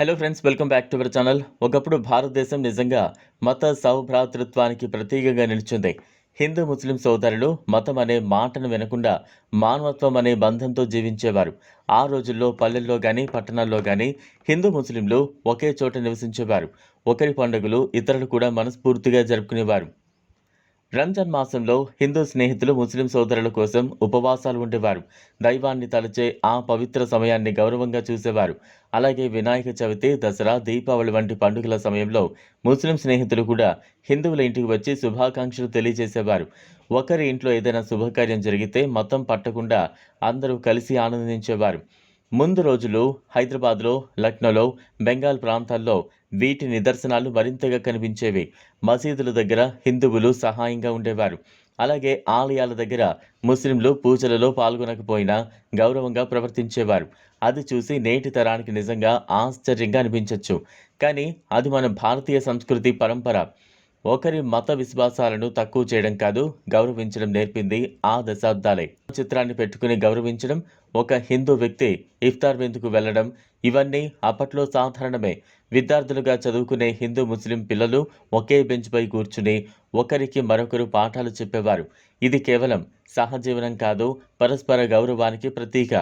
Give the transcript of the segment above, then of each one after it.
Hello friends welcome back to our channel ఒకప్పుడు భారతదేశం నిజంగా మత సౌభ్రాతృత్వానికి ప్రతీకగా నిలిచింది. హిందూ ముస్లిం సోదరులు మతం అనే మాటను వినకుండా మానవత్వం అనే బంధంతో జీవించేవారు. ఆ రోజుల్లో పల్లెల్లో కానీ పట్టణాల్లో కానీ హిందూ ముస్లింలు ఒకే చోట నివసించేవారు. ఒకరి పండుగలు ఇతరులు కూడా మనస్ఫూర్తిగా జరుపుకునేవారు. రంజాన్ మాసంలో హిందూ స్నేహితులు ముస్లిం సోదరుల కోసం ఉపవాసాలు ఉండేవారు. దైవాన్ని తలచే ఆ పవిత్ర సమయాన్ని గౌరవంగా చూసేవారు. అలాగే వినాయక చవితి దసరా దీపావళి వంటి పండుగల సమయంలో ముస్లిం స్నేహితులు కూడా హిందువుల ఇంటికి వచ్చి శుభాకాంక్షలు తెలియజేసేవారు. ఒకరి ఇంట్లో ఏదైనా శుభకార్యం జరిగితే మతం పట్టకుండా అందరూ కలిసి ఆనందించేవారు. ముందు రోజులు హైదరాబాద్లో లక్నోలో బెంగాల్ ప్రాంతాల్లో వీటి నిదర్శనాలు మరింతగా కనిపించేవి. మసీదుల దగ్గర హిందువులు సహాయంగా ఉండేవారు. అలాగే ఆలయాల దగ్గర ముస్లింలు పూజలలో పాల్గొనకపోయినా గౌరవంగా ప్రవర్తించేవారు. అది చూసి నేటి తరానికి నిజంగా ఆశ్చర్యంగా అనిపించవచ్చు కానీ అది మన భారతీయ సంస్కృతి పరంపర. ఒకరి మత విశ్వాసాలను తక్కువ చేయడం కాదు గౌరవించడం నేర్పింది ఆ దశాబ్దాలే. చిత్రాన్ని పెట్టుకుని గౌరవించడం ఒక హిందూ వ్యక్తి ఇఫ్తార్ విందుకు వెళ్ళడం ఇవన్నీ అప్పట్లో సాధారణమే. విద్యార్థులుగా చదువుకునే హిందూ ముస్లిం పిల్లలు ఒకే బెంచ్పై కూర్చుని ఒకరికి మరొకరు పాఠాలు చెప్పేవారు. ఇది కేవలం సహజీవనం కాదు పరస్పర గౌరవానికి ప్రతీక.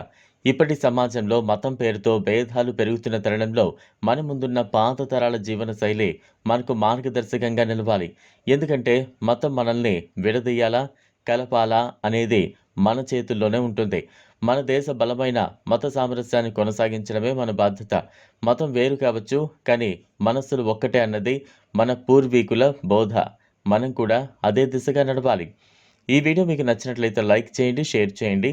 ఇప్పటి సమాజంలో మతం పేరుతో భేదాలు పెరుగుతున్న తరుణంలో మన ముందున్న పాత తరాల జీవన శైలి మనకు మార్గదర్శకంగా నిలవాలి. ఎందుకంటే మతం మనల్ని విడదీయాలా కలపాలా అనేది మన చేతుల్లోనే ఉంటుంది. మన దేశ బలమైన మత సామరస్యాన్ని కొనసాగించడమే మన బాధ్యత. మతం వేరు కావచ్చు కానీ మనస్సులు ఒక్కటే అన్నది మన పూర్వీకుల బోధ. మనం కూడా అదే దిశగా నడవాలి. ఈ వీడియో మీకు నచ్చినట్లయితే లైక్ చేయండి షేర్ చేయండి.